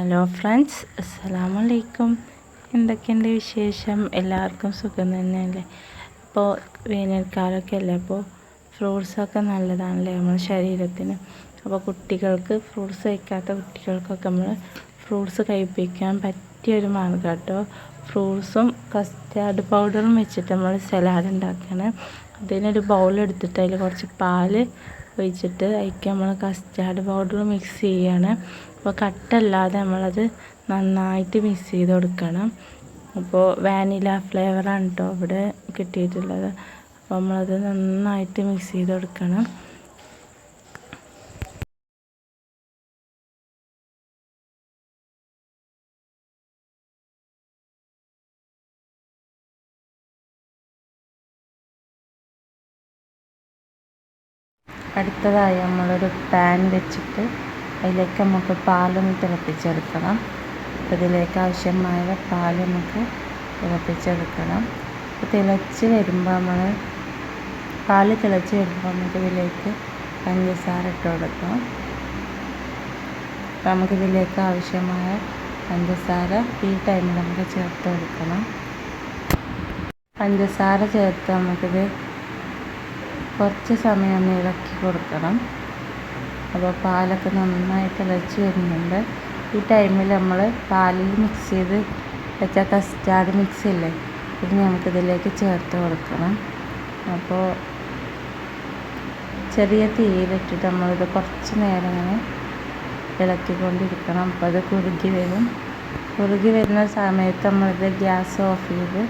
Hello friends അസ്സലാമു അലൈക്കും എന്തൊക്കെയുണ്ട് വിശേഷം? എല്ലാവർക്കും സുഖം തന്നെയല്ലേ? ഇപ്പോൾ വേനൽക്കാലമൊക്കെ അല്ലേ? അപ്പോൾ ഫ്രൂട്ട്സൊക്കെ നല്ലതാണല്ലേ നമ്മുടെ ശരീരത്തിന്? അപ്പോൾ കുട്ടികൾക്ക് ഫ്രൂട്ട്സ് കഴിക്കാത്ത കുട്ടികൾക്കൊക്കെ നമ്മൾ ഫ്രൂട്ട്സ് കഴിപ്പിക്കാൻ പറ്റിയൊരു മാർഗം കേട്ടോ. ഫ്രൂട്ട്സും കസ്റ്റാർഡ് പൗഡറും വെച്ചിട്ട് നമ്മൾ സലാഡ് ഉണ്ടാക്കണം. അതിനൊരു ബൗൾ എടുത്തിട്ട് അതിൽ കുറച്ച് പാൽ ഒഴിച്ചിട്ട് അതിലേക്ക് നമ്മൾ കസ്റ്റാർഡ് പൗഡർ മിക്സ് ചെയ്യാണ്. അപ്പോൾ കട്ടല്ലാതെ നമ്മളത് നന്നായിട്ട് മിക്സ് ചെയ്ത് കൊടുക്കണം. അപ്പോൾ വാനില ഫ്ലേവറാണ് കേട്ടോ ഇവിടെ കിട്ടിയിട്ടുള്ളത്. അപ്പോൾ നമ്മളത് നന്നായിട്ട് മിക്സ് ചെയ്ത് കൊടുക്കണം. അടുത്തതായി നമ്മളൊരു പാൻ വെച്ചിട്ട് അതിലേക്ക് നമുക്ക് പാലൊന്ന് തിളപ്പിച്ചെടുക്കണം. ഇതിലേക്ക് ആവശ്യമായ പാൽ നമുക്ക് തിളപ്പിച്ചെടുക്കണം. തിളച്ച് വരുമ്പോൾ നമ്മൾ പാൽ തിളച്ച് വരുമ്പോൾ നമുക്ക് ഇതിലേക്ക് പഞ്ചസാര ഇട്ട് കൊടുക്കാം. അപ്പോൾ നമുക്കിതിലേക്ക് ആവശ്യമായ പഞ്ചസാര ഈ ടൈമിൽ നമുക്ക് ചേർത്ത് കൊടുക്കണം. പഞ്ചസാര ചേർത്ത് നമുക്കിത് കുറച്ച് സമയം ഒന്ന് ഇളക്കി കൊടുക്കണം. അപ്പോൾ പാലൊക്കെ നന്നായി തിളച്ച് വരുന്നുണ്ട്. ഈ ടൈമിൽ നമ്മൾ പാലിൽ മിക്സ് ചെയ്ത് വെച്ച കസ്റ്റാർഡ് മിക്സ് ഇല്ലേ ഇത് നമുക്കിതിലേക്ക് ചേർത്ത് കൊടുക്കണം. അപ്പോൾ ചെറിയ തീയിലിട്ടിട്ട് നമ്മളിത് കുറച്ച് നേരം ഇങ്ങനെ ഇളക്കിക്കൊണ്ടിരിക്കണം. അപ്പോൾ അത് കുറുകി വരും. കുറുകി വരുന്ന സമയത്ത് നമ്മളിത് ഗ്യാസ് ഓഫ് ചെയ്ത്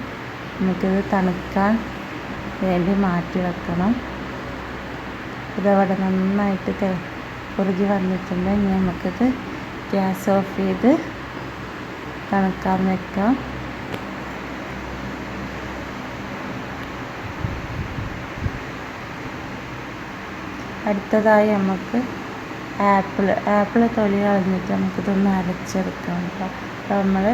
നമുക്കിത് തണുക്കാൻ വേണ്ടി മാറ്റി വെക്കണം. ഇതവിടെ നന്നായിട്ട് കുറുകി വന്നിട്ടുണ്ട്. ഇനി നമുക്കിത് ഗ്യാസ് ഓഫ് ചെയ്ത് തണുക്കാൻ വെക്കാം. അടുത്തതായി നമുക്ക് ആപ്പിൾ ആപ്പിൾ തൊലി കളഞ്ഞിട്ട് നമുക്കിതൊന്ന് അരച്ചെടുക്കാം കേട്ടോ. അപ്പോൾ നമ്മൾ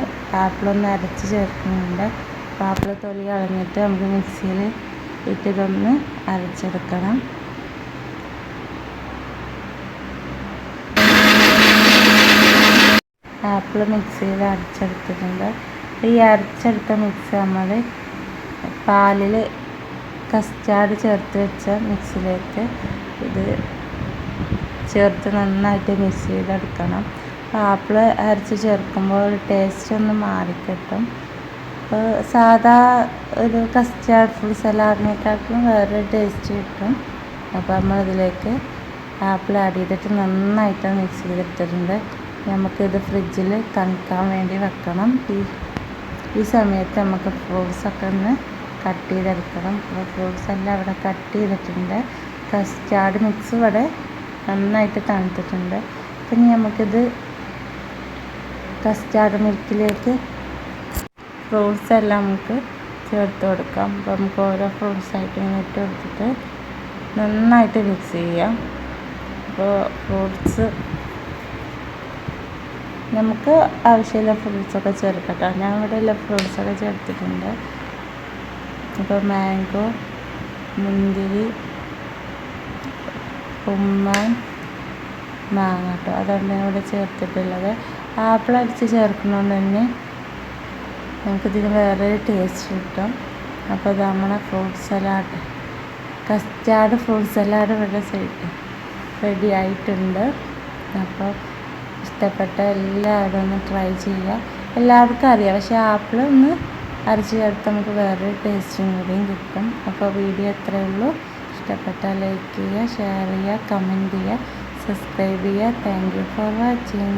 ആപ്പിളൊന്ന് അരച്ച് ചേർക്കുന്നുണ്ട്. അപ്പോൾ ആപ്പിൾ തൊലി കളഞ്ഞിട്ട് നമുക്ക് മിക്സിയിൽ ഇട്ടിതൊന്ന് അരച്ചെടുക്കണം. ആപ്പിൾ മിക്സിയിൽ അരച്ചെടുത്തിട്ടുണ്ട്. ഈ അരച്ചെടുത്ത മിക്സ് നമ്മൾ പാലിൽ കസ്റ്റാർഡ് ചേർത്ത് വെച്ച മിക്സിലേക്ക് ഇത് ചേർത്ത് നന്നായിട്ട് മിക്സ് ചെയ്തെടുക്കണം. ആപ്പിൾ അരച്ച് ചേർക്കുമ്പോൾ ടേസ്റ്റ് ഒന്ന് മാറിക്കിട്ടും. അപ്പോൾ സാധാ ഒരു കസ്റ്റാർഡ് ഫ്രൂട്ട് സലാഡിനെക്കാട്ടിലും വേറെ ടേസ്റ്റ് കിട്ടും. അപ്പോൾ നമ്മളിതിലേക്ക് ആപ്പിൾ ആഡ് ചെയ്തിട്ട് നന്നായിട്ട് മിക്സ് ചെയ്തെടുത്തിട്ടുണ്ട്. നമുക്കിത് ഫ്രിഡ്ജിൽ തണുക്കാൻ വേണ്ടി വെക്കണം. ഈ ഈ സമയത്ത് നമുക്ക് ഫ്രൂട്ട്സൊക്കെ ഒന്ന് കട്ട് ചെയ്തെടുക്കണം. അപ്പോൾ ഫ്രൂട്ട്സ് എല്ലാം അവിടെ കട്ട് ചെയ്തിട്ടുണ്ട്. കസ്റ്റാർഡ് മിക്സ് ഇവിടെ നന്നായിട്ട് തണുത്തിട്ടുണ്ട്. അപ്പം ഇനി നമുക്കിത് കസ്റ്റാർഡ് മിൽക്കിലേക്ക് ഫ്രൂട്ട്സ് എല്ലാം നമുക്ക് ചേർത്ത് കൊടുക്കാം. അപ്പോൾ നമുക്ക് ഓരോ ഫ്രൂട്ട്സ് ആയിട്ട് ഇങ്ങനെ ഇട്ട് കൊടുത്തിട്ട് നന്നായിട്ട് മിക്സ് ചെയ്യാം. അപ്പോൾ ഫ്രൂട്ട്സ് നമുക്ക് ആവശ്യമുള്ള ഫ്രൂട്ട്സൊക്കെ ചേർക്കട്ടോ. ഞാൻ ഇവിടെ ഉള്ള ഫ്രൂട്ട്സൊക്കെ ചേർത്തിട്ടുണ്ട്. ഇപ്പോൾ മാംഗോ മുന്തിരി ഉമ്മാൻ മാങ്ങ കേട്ടോ അതാണ് ഞാൻ ഇവിടെ ചേർത്തിട്ടുള്ളത്. ആപ്പിൾ അടിച്ച് ചേർക്കുന്നതുകൊണ്ട് തന്നെ നമുക്കിതിന് വേറെ ടേസ്റ്റ് കിട്ടും. അപ്പോൾ ഇത് നമ്മുടെ fruit salad custard fruit salad ഇവിടെ റെഡി ആയിട്ടുണ്ട്. അപ്പോൾ ഇഷ്ടപ്പെട്ട എല്ലാവരും ഒന്ന് ട്രൈ ചെയ്യുക. എല്ലാവർക്കും അറിയാം. പക്ഷേ ആപ്പിൾ ഒന്ന് അരച്ച് ചേർത്ത് നമുക്ക് വേറൊരു ടേസ്റ്റും കൂടിയും കിട്ടും. അപ്പോൾ വീഡിയോ എത്രയേ ഉള്ളൂ. ഇഷ്ടപ്പെട്ടാൽ ലൈക്ക് ചെയ്യുക ഷെയർ ചെയ്യുക കമന്റ് ചെയ്യുക സബ്സ്ക്രൈബ് ചെയ്യുക. Thank you for watching